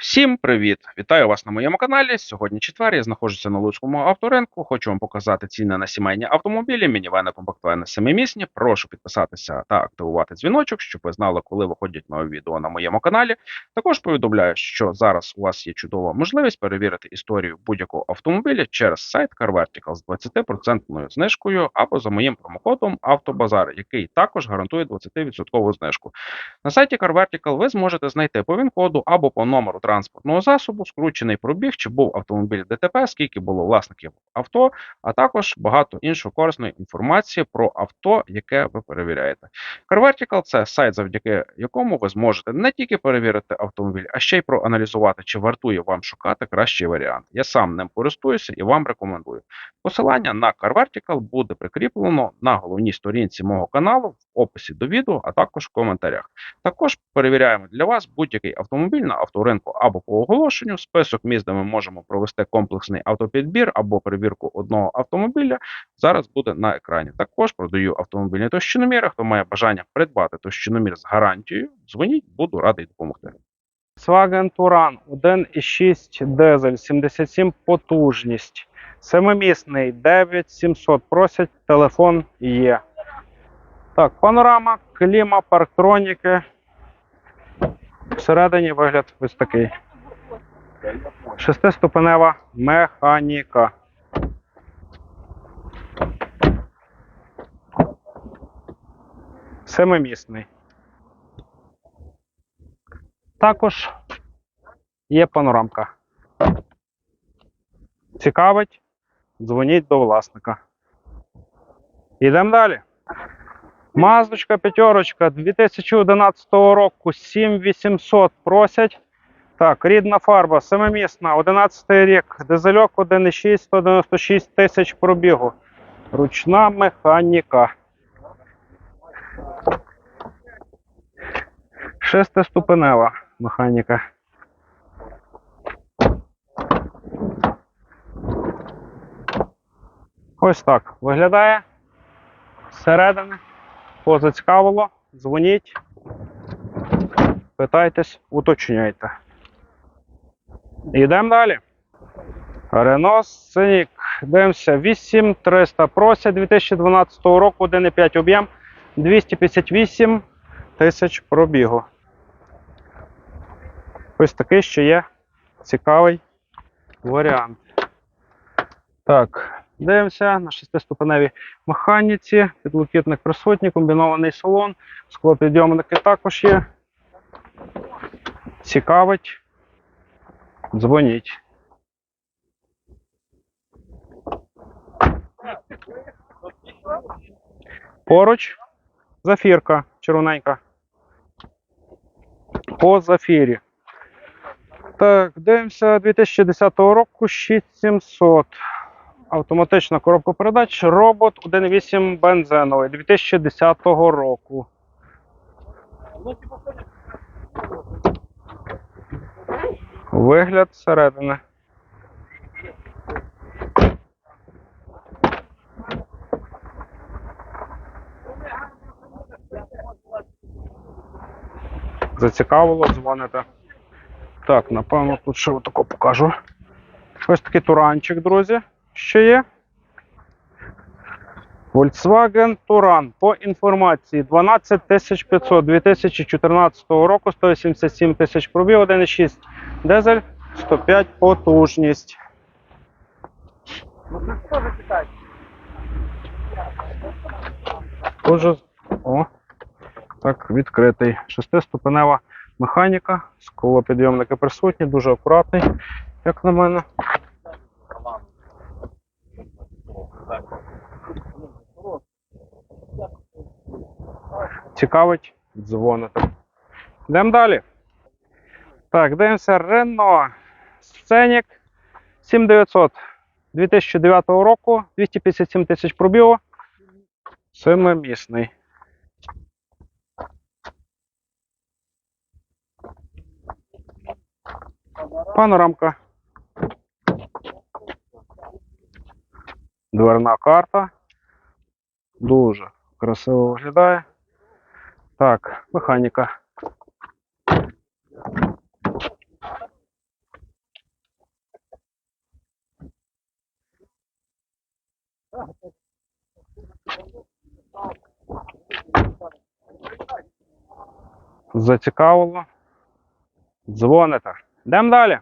Всім привіт! Вітаю вас на моєму каналі. Сьогодні четвер. Я знаходжуся на Луцькому авторинку. Хочу вам показати ціни на сімейні автомобілі, мінівени, комплектувальні семимісні. Прошу підписатися та активувати дзвіночок, щоб ви знали, коли виходять нові відео на моєму каналі. Також повідомляю, що зараз у вас є чудова можливість перевірити історію будь-якого автомобіля через сайт CarVertical з 20% знижкою або за моїм промокодом Автобазар, який також гарантує 20% знижку. На сайті CarVertical ви зможете знайти по ВІН-коду або по номеру транспортного засобу, скручений пробіг, чи був автомобіль ДТП, скільки було власників авто, а також багато іншої корисної інформації про авто, яке ви перевіряєте. CarVertical – це сайт, завдяки якому ви зможете не тільки перевірити автомобіль, а ще й проаналізувати, чи вартує вам шукати кращий варіант. Я сам ним користуюся і вам рекомендую. Посилання на CarVertical буде прикріплено на головній сторінці мого каналу в описі до відео, а також в коментарях. Також перевіряємо для вас будь-який автомобіль на авторинку або по оголошенню. Список міст, де ми можемо провести комплексний автопідбір або перевірку одного автомобіля. Зараз буде на екрані. Також продаю автомобільні товщиноміри. Хто має бажання придбати товщиномір з гарантією, дзвоніть, буду радий допомогти. Volkswagen Touran 1,6 дизель, 77 потужність. Семимісний 9700. Просять, телефон є. Так, панорама, кліма, парктроніки. Всередині вигляд ось такий. Шестиступенева механіка. Семимісний. Також є панорамка. Цікавить? Дзвоніть до власника. Йдемо далі. Маздочка п'ятерочка 2011 року 7800 просять. Так, рідна фарба, семимісна, 11 рік, дизельок 1,6, 196 тисяч пробігу. Ручна механіка. Шестиступенева механіка. Ось так виглядає. Зсередини. Позацікавило. Дзвоніть. Питайтесь, уточняйте. Йдемо далі. Renault Scenic. Дивимося. 8300 просять 2012 року, 1,5 об'єм, 258 тисяч пробігу. Ось такий ще є цікавий варіант. Так, дивимося на шестиступеневій механіці, підлокітник присутній, комбінований салон, склопідйомники також є. Цікавить. Дзвоніть. Поруч зафірка червоненька. По зафірі. Так, дивимося 2010 року 6700. Автоматична коробка передач. Робот 1.8 бензиновий 2010 року. Вигляд зсередини. Зацікавило, дзвоните. Так, напевно, тут ще отако покажу. Ось такий туранчик, друзі, ще є. Volkswagen Touran по інформації 12500 2014 року, 187 тисяч пробіг, 1,6 дизель, 105 потужність. Дуже о, так, відкритий. Шестиступенева механіка, склопідйомники присутні, дуже акуратний, як на мене. Цікавить, дзвоните. Йдемо далі. Так, дивимося Renault Scenic 7900 2009 року, 257 тисяч пробігу. Семимісний. Панорамка. Дверна карта. Дуже красиво виглядає. Так, механіка. Зацікавило. Дзвоните. Йдемо далі.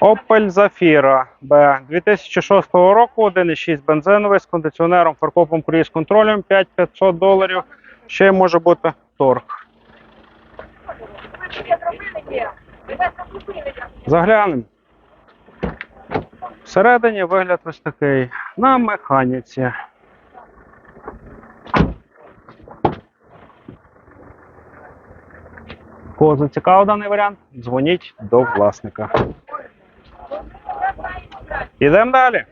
Opel Zafira B 2006 року, 1,6 бензиновий з кондиціонером, фаркопом, круїз контролем 5500 доларів. Ще може бути торг. Заглянемо. Всередині вигляд ось такий. На механіці. Кого зацікавив даний варіант? Дзвоніть до власника. Ідемо далі.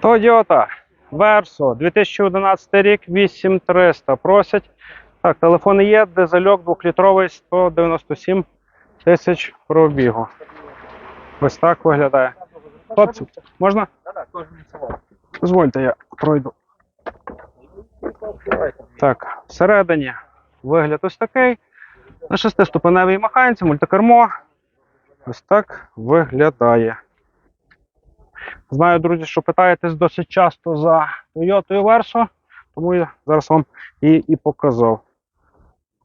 Toyota Verso 2011 рік 8300. Просять. Так, телефон є, дизельок 2-літровий 197 тисяч пробігу. Ось так виглядає. Хлопці, можна? Дозвольте, я пройду. Так, всередині вигляд ось такий. На шестиступеневій механіці, мультикермо. Ось так виглядає. Знаю, друзі, що питаєтесь досить часто за Toyota Verso, тому я зараз вам і, і показав.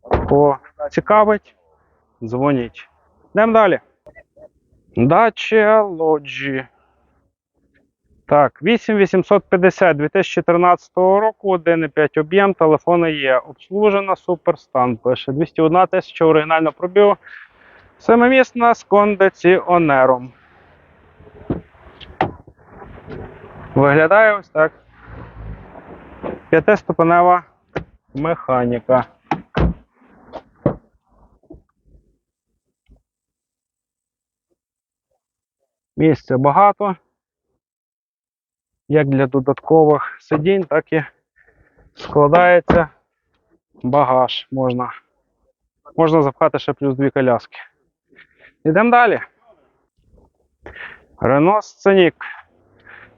Кого цікавить, дзвоніть. Йдемо далі. Dacia Logi. Так, 8850 2013 року, 1,5 об'єм, телефони є. Обслужена, суперстан пише. 201 тисяча оригінально пробігу. Семимісна з кондиціонером. Виглядає ось так. П'ятиступенева механіка. Місця багато. Як для додаткових сидінь, так і складається багаж. Можна, можна запхати ще плюс дві коляски. Йдемо далі. Renault Scenic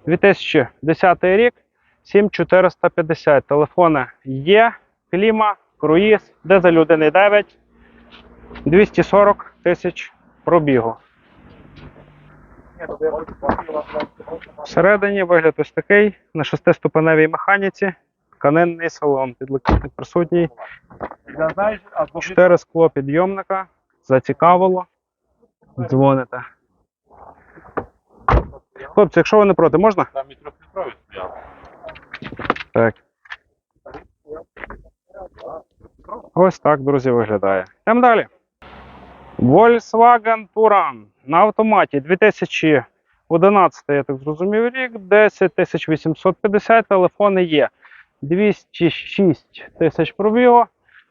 2010 рік 7450. Телефони є, кліма, круїз, дизель 1,9, 240 тисяч пробігу. Всередині вигляд ось такий на шестиступеневій механіці. Тканинний салон, підлокітник присутній. Чотири скло підйомника. Зацікавило. Дзвоните. Хлопці, якщо ви не проти, можна? Там і стояв. Так. Ось так, друзі, виглядає. Йдемо далі. Volkswagen Touran на автоматі 2011, я так зрозумів, рік, 10 850 телефони є. 206 тисяч пробігу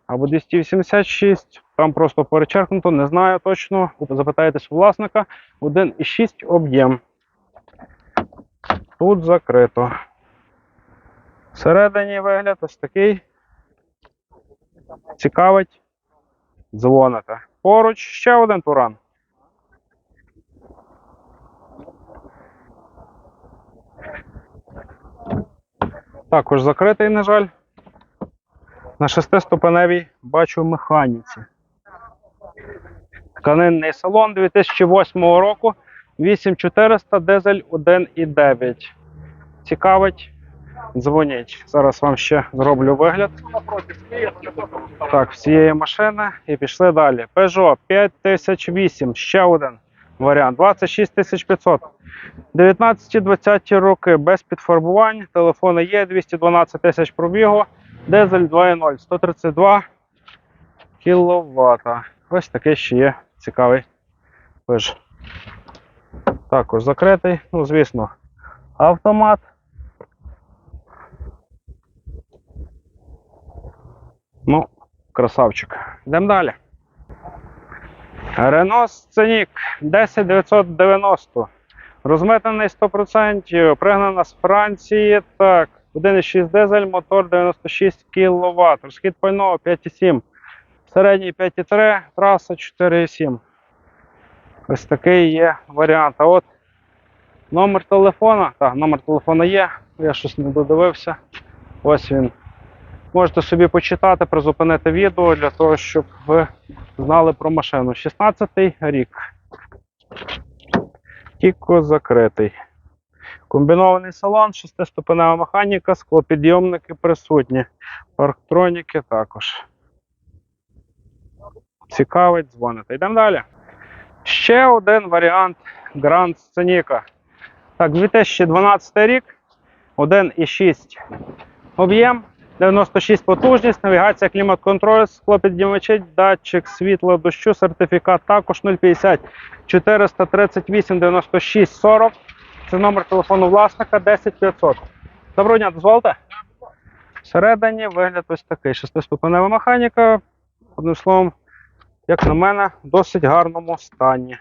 або 286. Там просто перечеркнуто, не знаю точно. Запитаєтесь у власника. 1,6 об'єм. Тут закрито. Всередині вигляд ось такий. Цікавить. Дзвоните. Поруч ще один туран. Також закритий, на жаль. На шестиступеневій бачу механіці. Тканинний салон 2008 року. 8400 дизель 1,9. Цікавить. Дзвоніть. Зараз вам ще зроблю вигляд. Так, всієї машини і пішли далі. Peugeot 5008, ще один варіант. 26500. 19-20 роки без підфарбувань. Телефони є, 212 тисяч пробігу. Дизель 2.0, 132 кВт. Ось такий ще є цікавий Peugeot. Також закритий, ну, звісно, автомат. Ну, красавчик. Йдемо далі. Renault Scenic 10990. Розметаний 100%, пригнана з Франції. Так, 1,6 дизель, мотор 96 кВт. Розхід пального 5,7. Середній 5,3, траса 4,7. Ось такий є варіант. А от номер телефона. Так, номер телефона є. Я щось не додивився. Ось він. Можете собі почитати, призупинити відео для того, щоб ви знали про машину. 16-й рік. Тільки закритий. Комбінований салон, шестиступенева механіка, склопідйомники присутні. Парктроніки також. цікавить, дзвоните. Йдемо далі. Ще один варіант Grand Scenic. Так, 2012 рік, 1,6 об'єм, 96 потужність, навігація, клімат-контроль, склопіднімачі, датчик світла, дощу, сертифікат також 050 438 96 40. Це номер телефону власника 10500. Доброго дня, дозволите? Всередині вигляд ось такий. Шестиступенева механіка. Одним словом, як на мене, в досить гарному стані.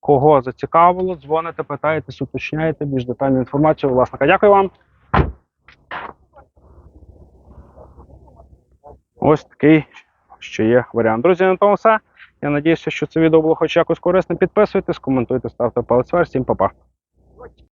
Кого зацікавило, дзвоните, питаєтесь, уточняєте більш детальну інформацію власника. Дякую вам. Ось такий, що є варіант. Друзі, на тому все. Я надіюся, що це відео було хоч якось корисне. Підписуйтесь, коментуйте, ставте палець вверх. Всім па-па.